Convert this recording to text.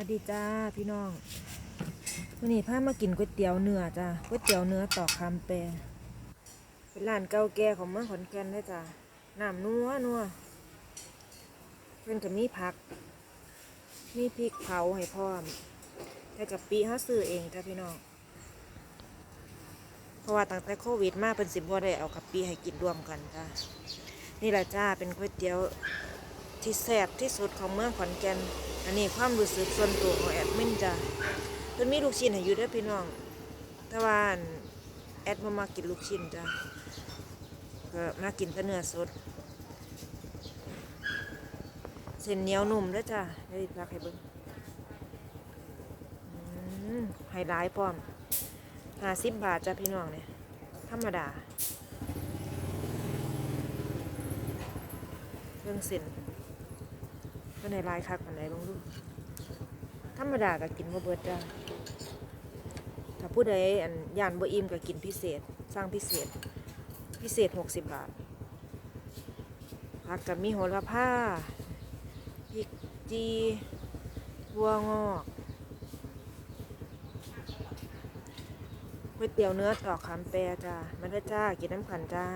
วัสดีจ้าพี่น้องวันนี้พามากินก๋วยเตี๋ยวเนื้อจ้าก๋วยเตี๋ยวเนื้อต่อคำแปรเป็นร้านเก่าแก่ของเมืองขอนแก่นเลยจ้าน้ำนัวนัวเพิ่นก็มีผัก มีพริกเผาให้พร้อมแต่กับปีเขาซื้อเองจ้าพี่น้องเพราะว่าตั้งแต่โควิดมาเป็นสิบบ่ได้เอากับปีให้กินรวมกันจ้านี่แหละจ้าเป็นก๋วยเตี๋ยวที่แซ่บที่สุดของเมืองขอนแก่น อันนี้ความรู้สึกส่วนตัวของแอดมินจ้ะเพิ่นมีลูกชิ้นให้อยู่ด้อพี่น้องแต่ว่าอันแอดบ่มากินลูกชิ้นจ้ะก็มากินแต่เนื้อสดเส้นเหนียวนุ่มด้อจ้ะได้พักให้เบิ่งไฮไลท์พร้อม50บาทจ้ะพี่น้องเนี่ยธรรมดา เรื่องเส้น ก็ในลายคักปันไหนบ้างลูธรรมดาก็กินบ่เบิดจ้าถ้าผู้ใดอันย่านบ่อิ่มก็กินพิเศษ สร้างพิเศษ พิเศษ60บาทผักกับมีโหระพาพริกจีบัวงอกก๋วยเตี๋ยวเนื้อตอกคำแปรจ้ามาได้จ้า กินน้ำขันจ้า